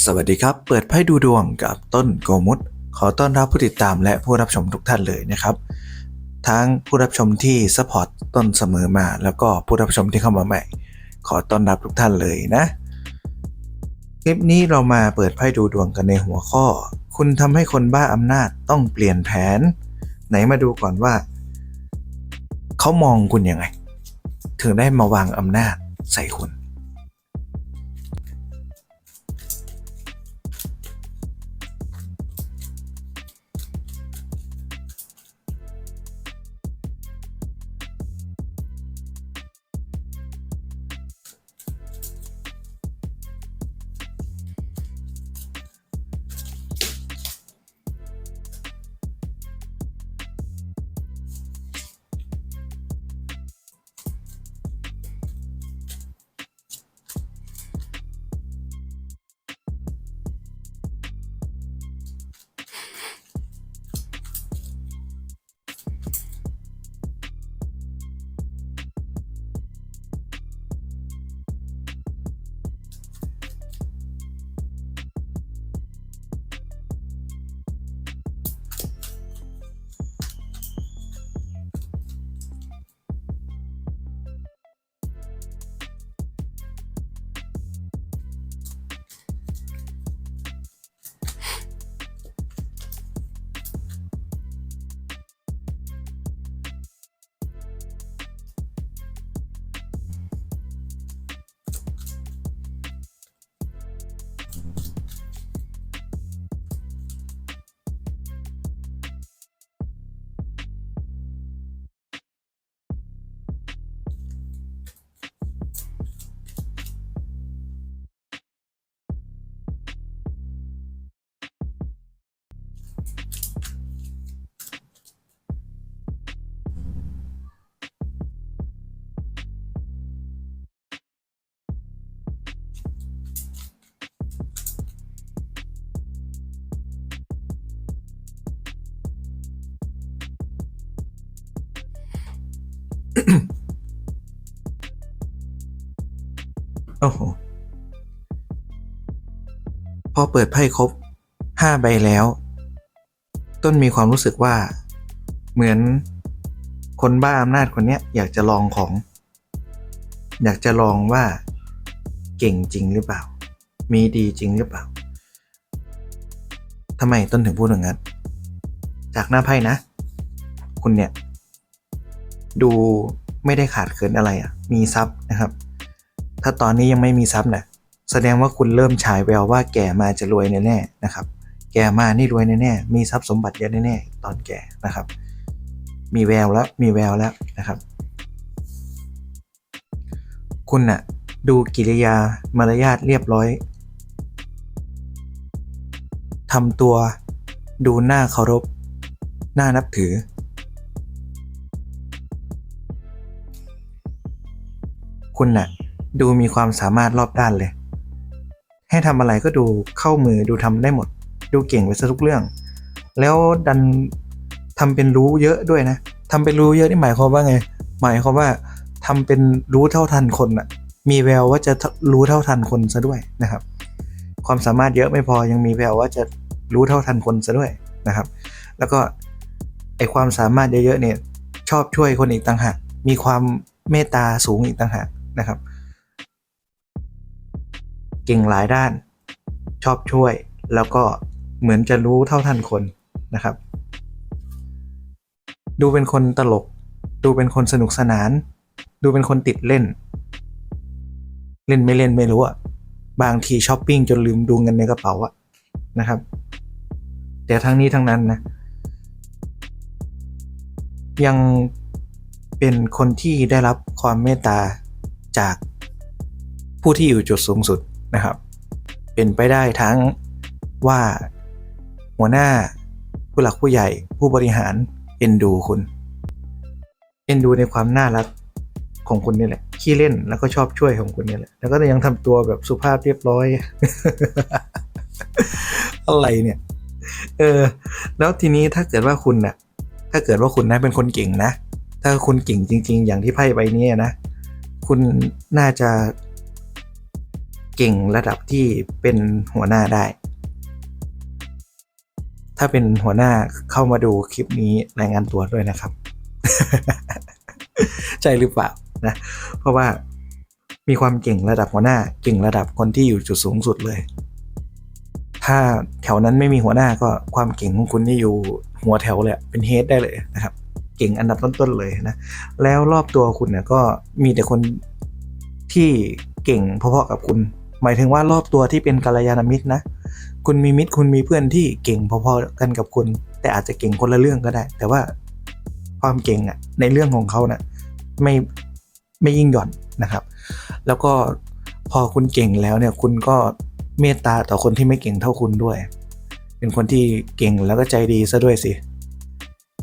สวัสดีครับ เปิดไพ่ดูดวงกับต้นโกมุตขอต้อนรับผู้ติดตามและผู้รับชมทุกท่านเลยนะครับ ทั้งผู้รับชมที่สปอร์ตต้นเสมอมา แล้วก็ผู้รับชมที่เข้ามาใหม่ ขอต้อนรับทุกท่านเลยนะ คลิปนี้เรามาเปิดไพ่ดูดวงกันในหัวข้อ คุณทำให้คนบ้าอำนาจต้องเปลี่ยนแผน ไหนมาดูก่อนว่า เขามองคุณยังไง ถึงได้มาวางอำนาจใส่คุณ โอ้โห พอเปิดไพ่ครบห้าใบแล้ว ต้นมีความรู้สึกว่า เหมือนคนบ้าอำนาจคนเนี้ยอยากจะลองของ อยากจะลองว่า เก่งจริงหรือเปล่า มีดีจริงหรือเปล่าทำไมต้นถึงพูดอย่างนั้น จากหน้าไพ่นะ คุณเนี่ย ดูไม่ได้ขาดเขินอะไรอะ มีทรัพย์นะครับ ถ้าตอนนี้ยังไม่มีทรัพย์นะแสดงว่าคุณเริ่มฉายแววว่าแก่มาจะรวยแน่ๆนะครับ แก่มานี่รวยแน่ๆมีทรัพย์สมบัติเยอะแน่ๆตอนแก่นะครับ มีแววแล้วมีแววแล้วนะครับ คุณน่ะดูกิริยามารยาทเรียบร้อยทำตัวดูหน้าเคารพหน้านับถือ คุณน่ะ ดูมีความสามารถรอบด้านเลย ให้ทำอะไรก็ดูเข้ามือดูทำได้หมด ดูเก่งไปซะทุกเรื่อง แล้วดันทำเป็นรู้เยอะด้วยนะทำเป็นรู้เยอะนี่หมายความว่าไง หมายความว่าทำเป็นรู้เท่าทันคนอะมีแววว่าจะรู้เท่าทันคนซะด้วยนะครับ ความสามารถเยอะไม่พอยังมีแววว่าจะรู้เท่าทันคนซะด้วยนะครับ แล้วก็ไอความสามารถเยอะๆเนี่ยชอบช่วยคนอีกต่างหากมีความเมตตาสูงอีกต่างหาก นะครับ เก่งหลายด้าน ชอบช่วย แล้วก็เหมือนจะรู้เท่าทันคนนะครับ ดูเป็นคนตลก ดูเป็นคนสนุกสนาน ดูเป็นคนติดเล่น เล่นไม่เล่นไม่รู้อะบางทีช้อปปิ้งจนลืมดูเงินในกระเป๋าอะนะครับ แต่ทั้งนี้ทั้งนั้นนะ ยังเป็นคนที่ได้รับความเมตตา จากผู้ที่อยู่จุดสูงสุดนะครับ เป็นไปได้ทั้งว่าหัวหน้าผู้หลักผู้ใหญ่ผู้บริหารเอ็นดูคุณ เอ็นดูในความน่ารักของคุณนี่แหละขี้เล่นแล้วก็ชอบช่วยของคุณนี่แหละ แล้วก็ยังทำตัวแบบสุภาพเรียบร้อย อะไรเนี่ย เออ แล้วทีนี้ถ้าเกิดว่าคุณน่ะ ถ้าเกิดว่าคุณนะเป็นคนเก่งนะ ถ้าคุณเก่งจริง ๆ อย่างที่ไพ่ใบนี้นะ คุณน่าจะเก่งระดับที่เป็นหัวหน้าได้ ถ้าเป็นหัวหน้าเข้ามาดูคลิปนี้รายงานตัวด้วยนะครับ ใช่หรือเปล่านะ เพราะว่ามีความเก่งระดับหัวหน้าเก่งระดับคนที่อยู่จุดสูงสุดเลย ถ้าแถวนั้นไม่มีหัวหน้าก็ความเก่งของคุณนี่อยู่หัวแถวเลยเป็นเฮดได้เลยนะครับ ก่งอันดับต้นๆเลยนะแล้วรอบตัวคุณเนี่ยก็มีแต่คนที่เก่งพอๆกับคุณ หมายถึงว่ารอบตัวที่เป็นกัลยาณมิตรนะคุณมีมิตรคุณมีเพื่อนที่เก่งพอๆกันกับคุณ แต่อาจจะเก่งคนละเรื่องก็ได้ แต่ว่าความเก่งอะในเรื่องของเขานะ่ะไม่ไม่ยิ่งหย่อนนะครับ แล้วก็พอคุณเก่งแล้วเนี่ยคุณก็เมตตาต่อคนที่ไม่เก่งเท่าคุณด้วย เป็นคนที่เก่งแล้วก็ใจดีซะด้วยสิ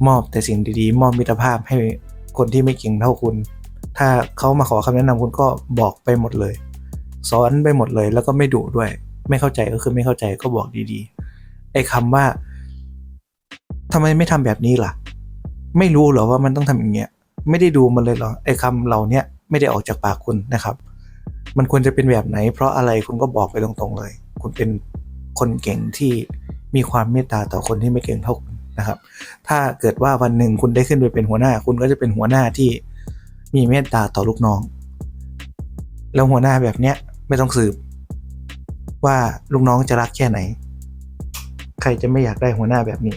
มอบแต่สิ่งดีๆ มอบมิตรภาพให้คนที่ไม่เก่งเท่าคุณ ถ้าเขามาขอคำแนะนำคุณก็บอกไปหมดเลยสอนไปหมดเลย แล้วก็ไม่ดุด้วย ไม่เข้าใจก็คือไม่เข้าใจก็บอกดีๆไอ้คำว่าทำไมไม่ทำแบบนี้ล่ะ ไม่รู้หรอว่ามันต้องทำอย่างเงี้ยไม่ได้ดูมันเลยเหรอไอ้คำเหล่าเนี้ยไม่ได้ออกจากปากคุณนะครับ มันควรจะเป็นแบบไหน เพราะอะไรคุณก็บอกไปตรงๆเลย คุณเป็นคนเก่งที่มีความเมตตาต่อคนที่ไม่เก่งเท่า นะครับ ถ้าเกิดว่าวันหนึ่งคุณได้ขึ้นไปเป็นหัวหน้า คุณก็จะเป็นหัวหน้าที่มีเมตตาต่อลูกน้อง แล้วหัวหน้าแบบเนี้ยไม่ต้องสืบ ว่าลูกน้องจะรักแค่ไหน ใครจะไม่อยากได้หัวหน้าแบบนี้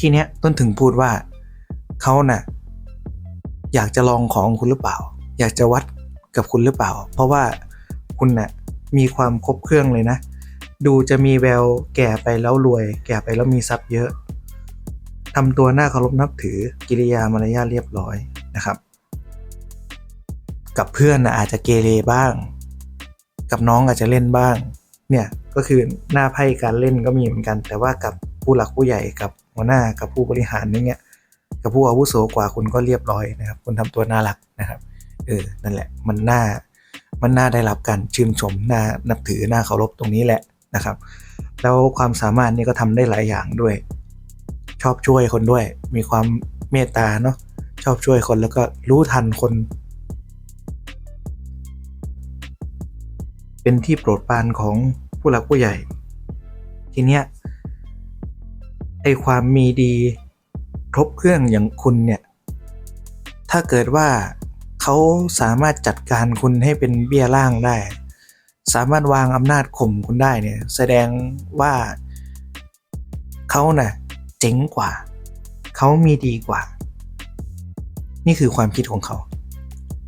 ทีเนี้ยต้นถึงพูดว่าเขาน่ะ อยากจะลองของคุณหรือเปล่า อยากจะวัดกับคุณหรือเปล่า เพราะว่าคุณน่ะมีความครบเครื่องเลยนะ ดูจะมีแววแก่ไปแล้วรวย แก่ไปแล้วมีทรัพย์เยอะทำตัวน่าเคารพนับถือกิริยามารยาทเรียบร้อยนะครับ กับเพื่อนนะอาจจะเกเรบ้าง กับน้องอาจจะเล่นบ้าง เนี่ยก็คือหน้าไพ่การเล่นก็มีเหมือนกัน แต่ว่ากับผู้หลักผู้ใหญ่กับหัวหน้ากับผู้บริหารอย่เงี้ยกับผู้อาวุโสกว่าคุณก็เรียบร้อยนะครับ คุณทำตัวน่ารักนะครับเออนั่นแหละมันน่ามันน่าได้รับการชื่นชมน่านับถือน่าเคารพตรงนี้แหละ นะครับ แล้วความสามารถนี่ก็ทำได้หลายอย่างด้วย ชอบช่วยคนด้วย มีความเมตตาเนาะชอบช่วยคนแล้วก็รู้ทันคน เป็นที่โปรดปรานของผู้หลักผู้ใหญ่ ทีเนี้ยไอความมีดีครบเครื่องอย่างคุณเนี่ย ถ้าเกิดว่าเขาสามารถจัดการคุณให้เป็นเบี้ยล่างได้ สามารถวางอำนาจข่มคุณได้เนี่ยแสดงว่าเขาน่ะเจ๋งกว่า เขามีดีกว่า นี่คือความคิดของเขา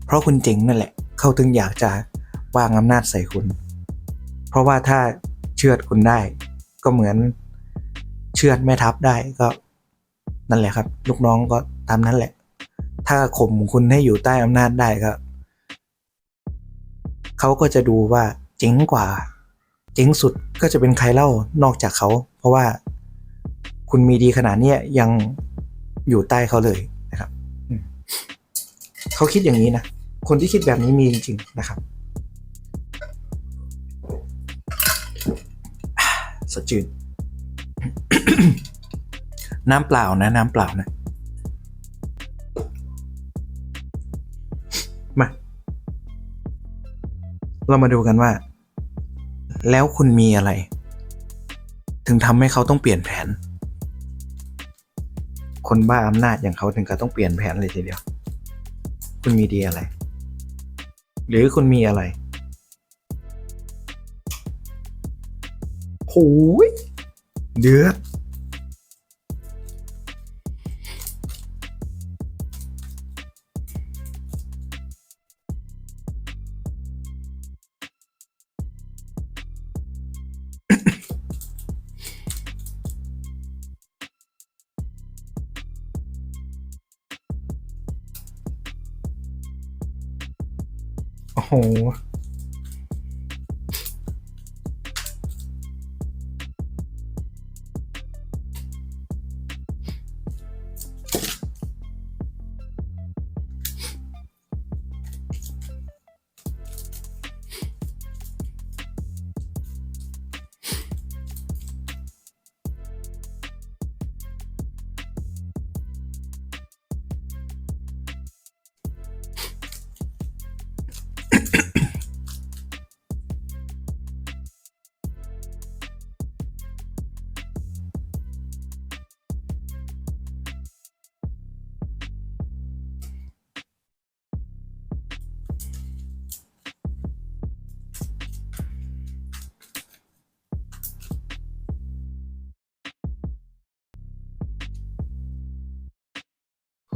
เพราะคุณเจ๋งนั่นแหละ เขาถึงอยากจะวางอำนาจใส่คุณ เพราะว่าถ้าเชือดคุณได้ ก็เหมือนเชือดแม่ทัพได้ก็นั่นแหละครับ ลูกน้องก็ตามนั้นแหละ ถ้าข่มคุณให้อยู่ใต้อำนาจได้ก็เขาก็จะดูว่า เจ๋งกว่า เจ๋งสุดก็จะเป็นใครเล่านอกจากเขา เพราะว่าคุณมีดีขนาดเนี้ยยังอยู่ใต้เขาเลยนะครับเขาคิดอย่างนี้นะ คนที่คิดแบบนี้มีจริงๆนะครับสดจืดน้ำเปล่านะ น้ำเปล่านะ มา เรามาดูกันว่า แล้วคุณมีอะไร ถึงทำให้เขาต้องเปลี่ยนแผน คนบ้าอำนาจอย่างเขาถึงกับต้องเปลี่ยนแผนเลยทีเดียว คุณมีดีอะไร หรือคุณมีอะไรโอ้ยเดือด โ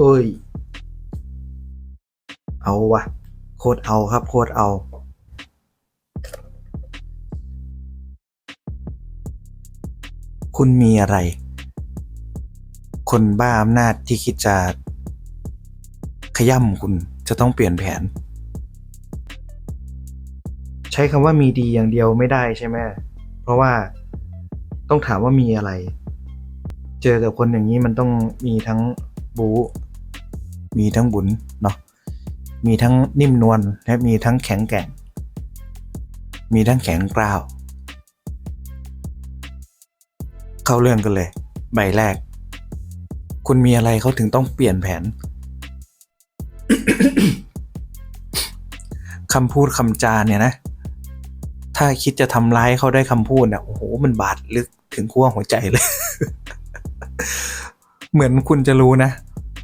เฮ้ย เอาวะโคตรเอาครับ โคตรเอาคุณมีอะไร คนบ้าอำนาจที่คิดจะ ขย่ำคุณจะต้องเปลี่ยนแผน ใช้คำว่ามีดีอย่างเดียวไม่ได้ใช่ไหม เพราะว่าต้องถามว่ามีอะไร เจอกับคนอย่างนี้มันต้องมีทั้งบู มีทั้งบุญเนาะมีทั้งนิ่มนวลและมีทั้งแข็งแกร่ง มีทั้งแข็งกร้าว เข้าเรื่องกันเลย ใบแรก คุณมีอะไรเขาถึงต้องเปลี่ยนแผนคำพูดคำจาเนี่ยนะ ถ้าคิดจะทำร้ายเขาได้คำพูดเนี่ยโอ้โห มันบาดลึกถึงขั้วหัวใจเลย เหมือนคุณจะรู้นะ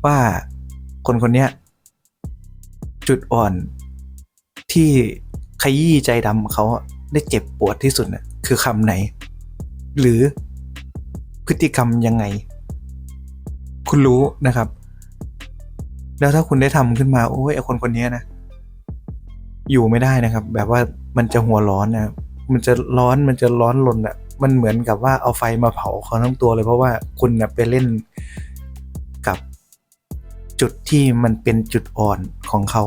ว่า คนคนนี้จุดอ่อนที่ขยี้ใจดำเขาได้เจ็บปวดที่สุดน่ะคือคำไหน หรือพฤติกรรมยังไง คุณรู้นะครับ แล้วถ้าคุณได้ทำขึ้นมา โอ้ยไอคนคนนี้นะ อยู่ไม่ได้นะครับ แบบว่ามันจะหัวร้อนนะ มันจะร้อนมันจะร้อนรนอะมันเหมือนกับว่าเอาไฟมาเผาเขาทั้งตัวเลยเพราะว่าคุณนะไปเล่น จุดที่มันเป็นจุดอ่อนของเขา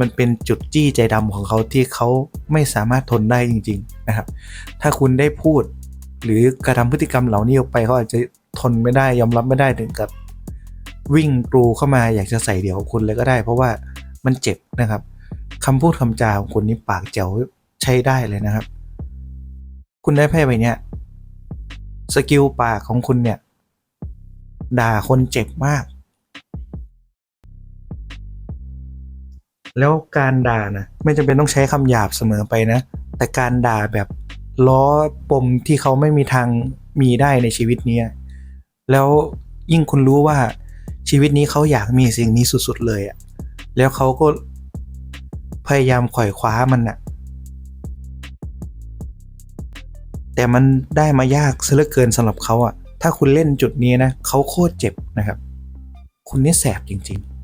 มันเป็นจุดจี้ใจดำของเขาที่เขาไม่สามารถทนได้จริง ๆนะครับ ถ้าคุณได้พูด หรือกระทำพฤติกรรมเหล่านี้ออกไปเขาอาจจะทนไม่ได้ยอมรับไม่ได้ถึงกับวิ่งกรูเข้ามาอยากจะใส่เดี่ยวคุณเลยก็ได้ เพราะว่ามันเจ็บนะครับคำพูดคำจาของคุณนี่ปากแจ๋วใช้ได้เลยนะครับ คุณได้ไพ่ใบเนี้ยสกิลปากของคุณเนี่ย ด่าคนเจ็บมาก แล้วการด่านะไม่จำเป็นต้องใช้คำหยาบเสมอไปนะ แต่การด่าแบบล้อปมที่เขาไม่มีทางมีได้ในชีวิตนี้แล้วยิ่งคุณรู้ว่าชีวิตนี้เขาอยากมีสิ่งนี้สุดๆเลยอะแล้วเขาก็พยายามขวอยคว้ามันอะแต่มันได้มายากซะเหลือเกินสำหรับเขาอะถ้าคุณเล่นจุดนี้นะเขาโคตรเจ็บนะครับ คุณนี่แสบจริง ๆ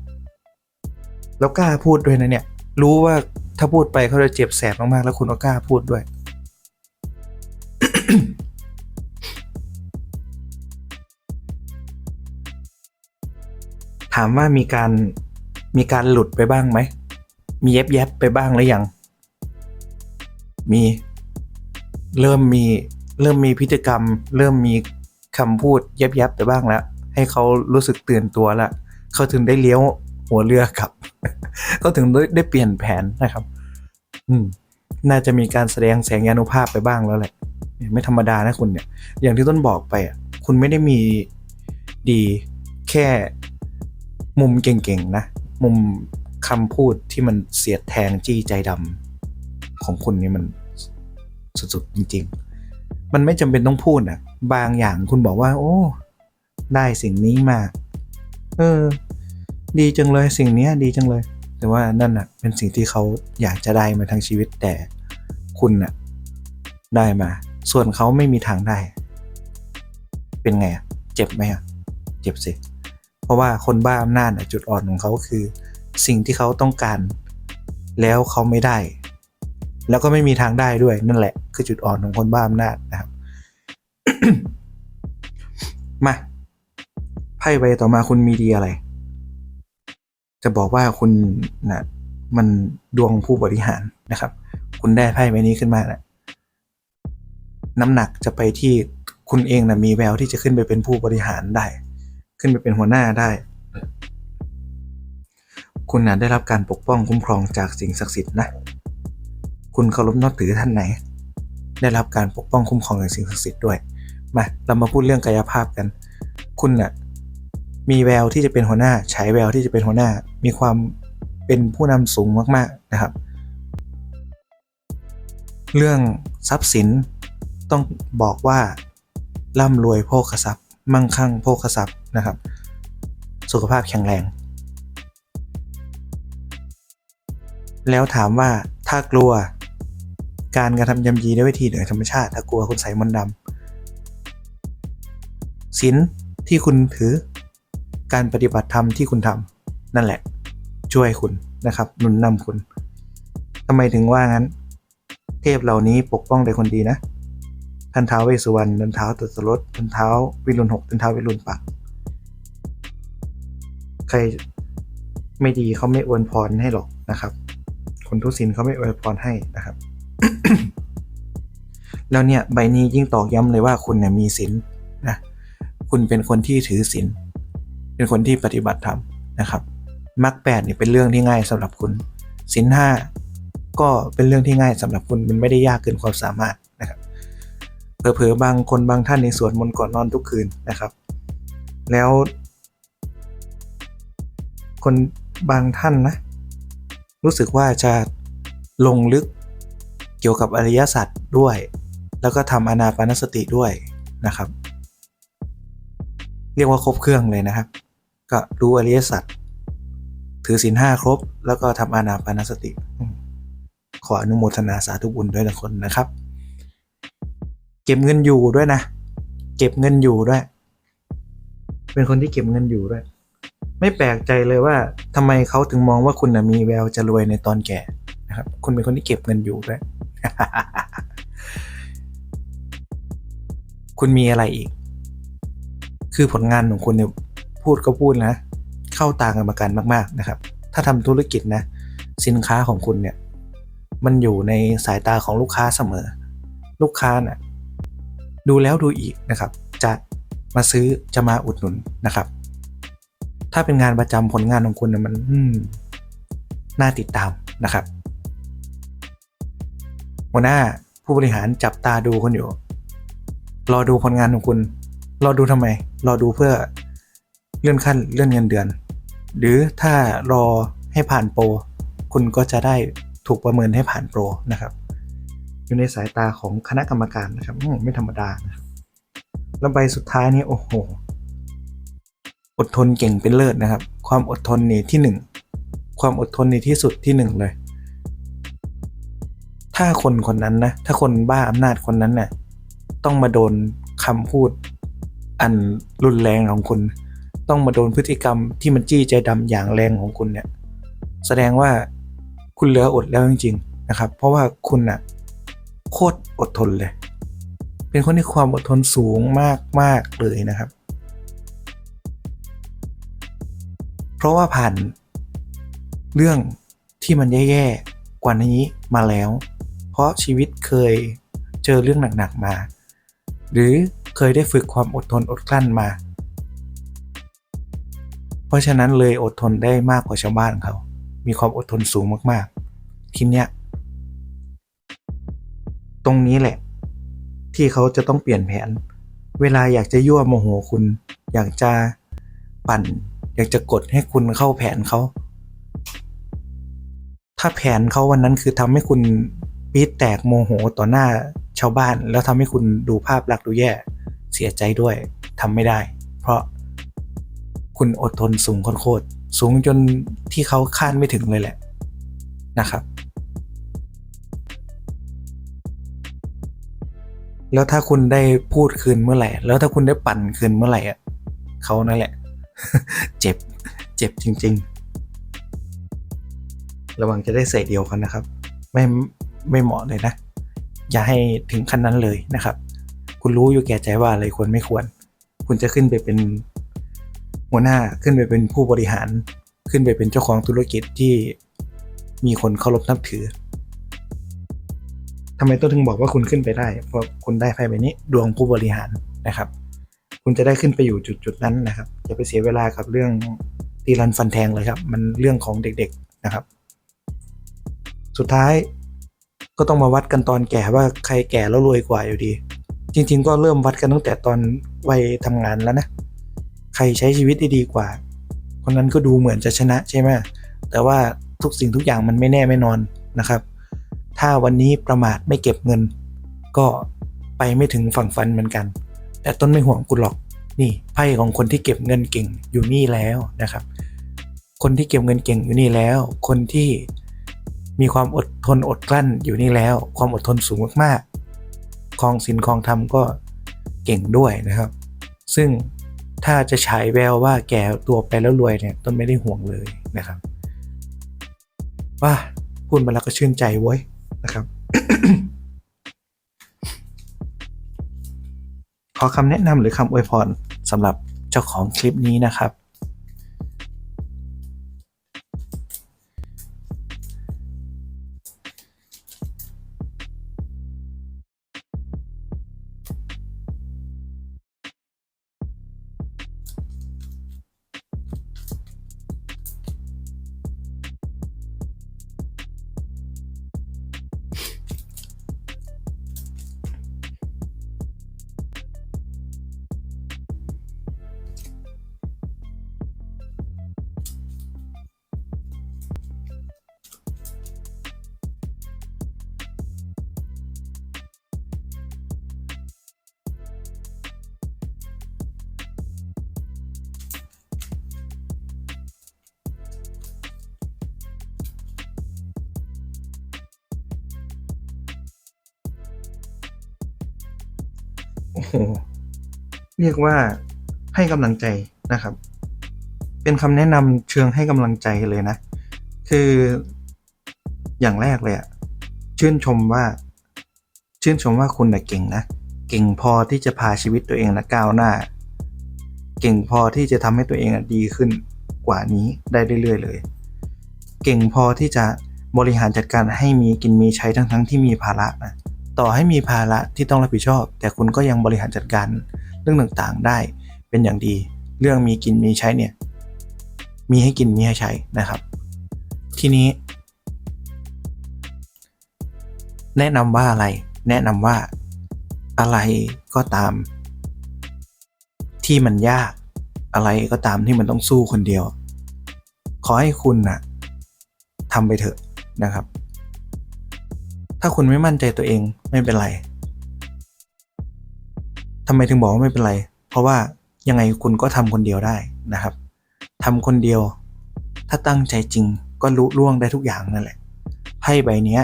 แล้วกล้าพูดด้วยนะเนี่ย รู้ว่าถ้าพูดไปเขาจะเจ็บแสบมากๆ แล้วคุณก็กล้าพูดด้วย ถามว่ามีการมีการหลุดไปบ้างไหม มีแยบแยบไปบ้างหรือยัง มี เริ่มมี เริ่มมีพฤติกรรม เริ่มมีคำพูดแยบแยบไปบ้างแล้ว ให้เขารู้สึกตื่นตัวละเขาถึงได้เลี้ยวหัวเรือกลับ เขาถึงได้ได้เปลี่ยนแผนนะครับ อืม น่าจะมีการแสดงแสงยานุภาพไปบ้างแล้วแหละไม่ธรรมดานะคุณเนี่ย อย่างที่ต้นบอกไปอะคุณไม่ได้มีดีแค่มุมเก่งๆนะ มุมคำพูดที่มันเสียดแทงจี้ใจดำของคุณนี่มันสุดๆจริง ๆ มันไม่จำเป็นต้องพูดนะบางอย่างคุณบอกว่า โอ้ ได้สิ่งนี้มา เออ ดีจังเลยสิ่งนี้ดีจังเลย แต่ว่านั่นน่ะเป็นสิ่งที่เขาอยากจะได้มาทั้งชีวิตแต่คุณน่ะได้มา ส่วนเขาไม่มีทางได้ เป็นไงอะเจ็บไหมอะเจ็บสิเพราะว่าคนบ้าอำนาจน่ะจุดอ่อนของเขาคือ สิ่งที่เขาต้องการ แล้วเขาไม่ได้ แล้วก็ไม่มีทางได้ด้วยนั่นแหละ คือจุดอ่อนของคนบ้าอำนาจนะครับ มาไพ่ใบต่อมาคุณมีดีอะไร จะบอกว่าคุณนะมันดวงผู้บริหารนะครับ คุณได้ไพ่ใบนี้ขึ้นมานะน้ำหนักจะไปที่คุณเองนะมีแววที่จะขึ้นไปเป็นผู้บริหารได้ ขึ้นไปเป็นหัวหน้าได้ คุณนะได้รับการปกป้องคุ้มครองจากสิ่งศักดิ์สิทธิ์นะ คุณเคารพนับถือท่านไหน ได้รับการปกป้องคุ้มครองจากสิ่งศักดิ์สิทธิ์ด้วยมาเรามาพูดเรื่องกายภาพกัน คุณน่ะ มีแววที่จะเป็นหัวหน้าฉายแววที่จะเป็นหัวหน้า มีความเป็นผู้นำสูงมาก ๆนะครับ เรื่องทรัพย์สินต้องบอกว่าร่ำรวยโภคทรัพย์ มั่งคั่งโภคทรัพย์นะครับ สุขภาพแข็งแรง แล้วถามว่าถ้ากลัวการกระทำยำยีด้วยวิธีเหนือธรรมชาติถ้ากลัวคุณใส่มนต์ดำสินที่คุณถือ การปฏิบัติธรรมที่คุณทำนั่นแหละ ช่วยคุณนะครับหนุนนำคุณทำไมถึงว่างั้น เทพเหล่านี้ปกป้องแต่คนดีนะท่านเท้าเวสุวรรณท่านเท้าตัสรถท่านเท้าวิรุณหกท่านเท้าวิรุณปักใครไม่ดีเขาไม่อวยพรให้หรอกนะครับ คนทุศีลเขาไม่อวยพรให้นะครับ แล้วเนี่ยใบนี้ยิ่งตอกย้ำเลยว่าคุณเนี่ยมีศีลนะคุณเป็นคนที่ถือศีล เป็นคนที่ปฏิบัติธรรมนะครับมรรคแปดเนี่ยเป็นเรื่องที่ง่ายสำหรับคุณศีลห้าก็เป็นเรื่องที่ง่ายสำหรับคุณมันไม่ได้ยากเกินความสามารถนะครับเผลอๆบางคนบางท่านในสวดมนต์ก่อนนอนทุกคืนนะครับ แล้ว คนบางท่านนะ รู้สึกว่าจะลงลึกเกี่ยวกับอริยสัจด้วย แล้วก็ทำอนาปานสติด้วยนะครับ เรียกว่าครบเครื่องเลยนะครับ ก็รู้อริยสัจถือศีลห้าครบ แล้วก็ทำอานาปานสติ ขออนุโมทนาสาธุบุญด้วยนะคนนะครับ เก็บเงินอยู่ด้วยนะ เก็บเงินอยู่ด้วย เป็นคนที่เก็บเงินอยู่ด้วย ไม่แปลกใจเลยว่าทำไมเขาถึงมองว่าคุณนะมีแววจะรวยในตอนแก่นะครับ คุณเป็นคนที่เก็บเงินอยู่ด้วย คุณมีอะไรอีก คือผลงานของคุณเนี่ย พูดก็พูดนะ เข้าตากรรมการมากๆนะครับ ถ้าทำธุรกิจนะ สินค้าของคุณเนี่ยมันอยู่ในสายตาของลูกค้าเสมอ ลูกค้าน่ะดูแล้วดูอีกนะครับ จะมาซื้อจะมาอุดหนุนนะครับ ถ้าเป็นงานประจำผลงานของคุณเนี่ยมันอืมน่าติดตามนะครับหัวหน้าผู้บริหารจับตาดูคุณอยู่ รอดูผลงานของคุณ รอดูทำไม รอดูเพื่อ เลื่อนขั้นเลื่อนเงินเดือน หรือถ้ารอให้ผ่านโปรคุณก็จะได้ถูกประเมินให้ผ่านโปรนะครับ อยู่ในสายตาของคณะกรรมการนะครับอืมไม่ธรรมดานะแล้วใบสุดท้ายนี่โอ้โห อดทนเก่งเป็นเลิศนะครับ ความอดทนนี่ที่หนึ่งความอดทนนี่ที่สุดที่หนึ่งเลย ถ้าคนคนนั้นนะถ้าคนบ้าอำนาจคนนั้นเนี่ยต้องมาโดนคำพูดอันรุนแรงของคุณ ต้องมาโดนพฤติกรรมที่มันจี้ใจดำอย่างแรงของคุณเนี่ย แสดงว่าคุณเหลืออดแล้วจริงๆนะครับ เพราะว่าคุณน่ะโคตรอดทนเลย เป็นคนที่ความอดทนสูงมากๆเลยนะครับ เพราะว่าผ่านเรื่องที่มันแย่ๆกว่านี้มาแล้ว เพราะชีวิตเคยเจอเรื่องหนักๆมา หรือเคยได้ฝึกความอดทนอดกลั้นมา ราะฉะนั้นเลยอดทนได้มากกว่าชาวบ้านเขา มีความอดทนสูงมากๆ ทีเนี้ย ตรงนี้แหละ ที่เขาจะต้องเปลี่ยนแผน เวลาอยากจะยั่วโมโหคุณ อยากจะปั่น อยากจะกดให้คุณเข้าแผนเขา ถ้าแผนเขาวันนั้นคือทำให้คุณปี๊ดแตกโมโหต่อหน้าชาวบ้าน แล้วทำให้คุณดูภาพลักษณ์ดูแย่ เสียใจด้วยทำไม่ได้ เพราะ คุณอดทนสูงโคตรสูงจนที่เขาคาดไม่ถึงเลยแหละนะครับ แล้วถ้าคุณได้พูดคืนเมื่อไหร่ แล้วถ้าคุณได้ปั่นคืนเมื่อไหร่อะเขานั่นแหละ เจ็บ เจ็บจริง ๆ ระวังจะได้ใส่เดียวกันนะครับ ไม่ไม่เหมาะเลยนะ อย่าให้ถึงขั้นนั้นเลยนะครับ คุณรู้อยู่แก่ใจว่าอะไรควรไม่ควร คุณจะขึ้นไปเป็น หัวหน้าขึ้นไปเป็นผู้บริหาร ขึ้นไปเป็นเจ้าของธุรกิจที่มีคนเคารพนับถือทำไมต้องถึงบอกว่าคุณขึ้นไปได้ เพราะคุณได้ไพ่ใบนี้ดวงผู้บริหารนะครับ คุณจะได้ขึ้นไปอยู่จุดจุดๆนั้นนะครับอย่าไปเสียเวลากับเรื่องตีรันฟันแทงเลยครับ มันเรื่องของเด็กๆนะครับ สุดท้ายก็ต้องมาวัดกันตอนแก่ว่าใครแก่แล้วรวยกว่าอยู่ดี จริง ๆ ก็เริ่มวัดกันตั้งแต่ตอนวัยทำงานแล้วนะ ใครใช้ชีวิตได้ดีกว่า คนนั้นก็ดูเหมือนจะชนะใช่ไหมแต่ว่าทุกสิ่งทุกอย่างมันไม่แน่ไม่นอนนะครับ ถ้าวันนี้ประมาทไม่เก็บเงิน ก็ไปไม่ถึงฝั่งฝันเหมือนกัน แต่ต้นไม่ห่วงคุณหรอกนี่ไพ่ของคนที่เก็บเงินเก่งอยู่นี่แล้วนะครับ คนที่เก็บเงินเก่งอยู่นี่แล้ว คนที่มีความอดทนอดกลั้นอยู่นี่แล้ว ความอดทนสูงมากๆคลองสินคลองธรรมก็เก่งด้วยนะครับ ซึ่ง ถ้าจะฉายแววว่าแก่ตัวไปแล้วรวยเนี่ยต้นไม่ได้ห่วงเลยนะครับ ว่าพูดมาแล้วก็ชื่นใจเว้ยนะครับขอคำแนะนำหรือคำอวยพรสำหรับเจ้าของคลิปนี้นะครับ โอ้โหเรียกว่าให้กำลังใจนะครับ เป็นคำแนะนำเชิงให้กำลังใจเลยนะ คืออย่างแรกเลยอะชื่นชมว่า ชื่นชมว่าคุณน่ะเก่งนะ เก่งพอที่จะพาชีวิตตัวเองนะก้าวหน้า เก่งพอที่จะทำให้ตัวเองดีขึ้นกว่านี้ได้เรื่อยๆเลย เก่งพอที่จะบริหารจัดการให้มีกินมีใช้ทั้งทั้งๆที่มีภาระนะ ต่อให้มีภาระที่ต้องรับผิดชอบ แต่คุณก็ยังบริหารจัดการเรื่องต่างๆ ได้เป็นอย่างดี เรื่องมีกินมีใช้เนี่ยมีให้กินมีให้ใช้นะครับ ทีนี้ แนะนำว่าอะไร แนะนำว่าอะไรก็ตาม ที่มันยาก อะไรก็ตามที่มันต้องสู้คนเดียว ขอให้คุณนะ่ะทำไปเถอะนะครับ ถ้าคุณไม่มั่นใจตัวเองไม่เป็นไรทำไมถึงบอกว่าไม่เป็นไร เพราะว่ายังไงคุณก็ทำคนเดียวได้นะครับทำคนเดียว ถ้าตั้งใจจริงก็ลุล่วงได้ทุกอย่างนั่นแหละไพ่ใบเนี้ย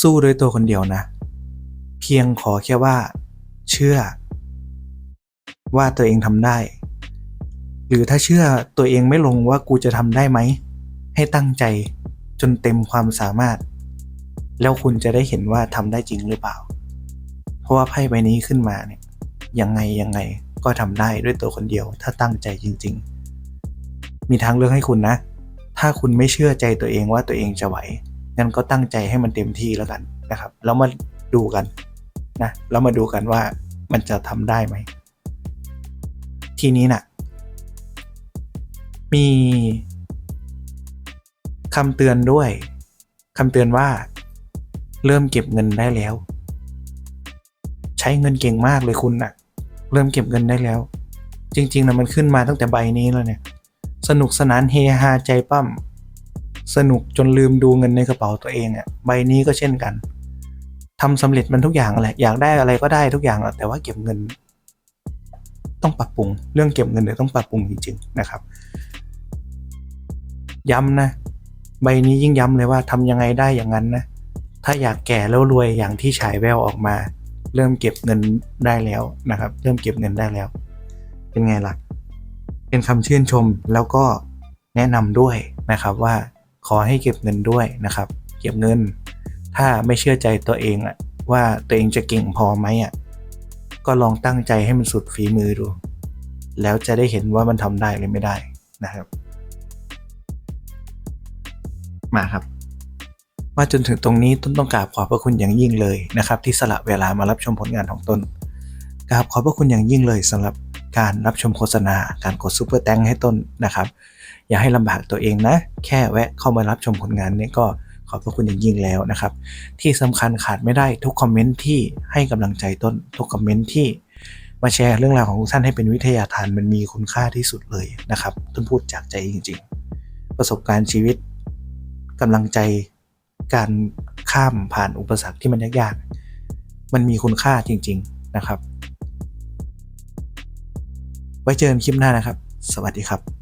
สู้ด้วยตัวคนเดียวนะ เพียงขอแค่ว่า เชื่อ ว่าตัวเองทำได้ หรือถ้าเชื่อตัวเองไม่ลงว่ากูจะทำได้ไหม ให้ตั้งใจจนเต็มความสามารถ แล้วคุณจะได้เห็นว่าทำได้จริงหรือเปล่า เพราะว่าไพ่ใบนี้ขึ้นมาเนี่ยยังไงยังไงก็ทำได้ด้วยตัวคนเดียว ถ้าตั้งใจจริง ๆ มีทางเลือกให้คุณนะ ถ้าคุณไม่เชื่อใจตัวเองว่าตัวเองจะไหวงั้นก็ตั้งใจให้มันเต็มที่แล้วกันนะครับแล้วมาดูกันนะแล้วมาดูกันว่ามันจะทำได้ไหม ทีนี้นะ่ะ มีคำเตือนด้วยคำเตือนว่า เริ่มเก็บเงินได้แล้ว ใช้เงินเก่งมากเลยคุณนะ่ะเริ่มเก็บเงินได้แล้ว จริงๆนะมันขึ้นมาตั้งแต่ใบนี้แล้วเนี่ย สนุกสนานเฮฮาใจปั้ม สนุกจนลืมดูเงินในกระเป๋าตัวเองอะ่ะใบนี้ก็เช่นกันทำสำเร็จมันทุกอย่างแหละอยากได้อะไรก็ได้ทุกอย่างแต่ว่าเก็บเงิน ต้องปรับปรุง เรื่องเก็บเงินเนี่ยต้องปรับปรุงจริงๆนะครับ ย้ำนะใบนี้ยิ่งย้ำเลยว่าทำยังไงได้อย่างนั้นนะ ถ้าอยากแก่แล้วรวยอย่างที่ฉายแววออกมา เริ่มเก็บเงินได้แล้วนะครับ เริ่มเก็บเงินได้แล้ว เป็นไงล่ะ เป็นคำชื่นชมแล้วก็แนะนำด้วยนะครับว่าขอให้เก็บเงินด้วยนะครับ เก็บเงิน ถ้าไม่เชื่อใจตัวเองอะว่าตัวเองจะเก่งพอไหมอะก็ลองตั้งใจให้มันสุดฝีมือดู แล้วจะได้เห็นว่ามันทำได้หรือไม่ได้นะครับ มาครับ มาจนถึงตรงนี้ต้นต้องกราบขอบพระคุณอย่างยิ่งเลยนะครับ ที่สละเวลามารับชมผลงานของต้นกราบขอบพระคุณอย่างยิ่งเลยสำหรับการรับชมโฆษณา การกดซูเปอร์แตงให้ต้นนะครับ อย่าให้ลำบากตัวเองนะ แค่แวะเข้ามารับชมผลงานนี้ก็ขอบพระคุณอย่างยิ่งแล้วนะครับ ที่สำคัญขาดไม่ได้ทุกคอมเมนต์ที่ให้กำลังใจต้น ทุกคอมเมนต์ที่มาแชร์เรื่องราวของทุกท่านให้เป็นวิทยาทานมันมีคุณค่าที่สุดเลยนะครับ ต้นพูดจากใจจริง ๆ ประสบการณ์ชีวิตกำลังใจ การข้ามผ่านอุปสรรคที่มันยากๆ มันมีคุณค่าจริง ๆนะครับ ไว้เจอกันคลิปหน้านะครับ สวัสดีครับ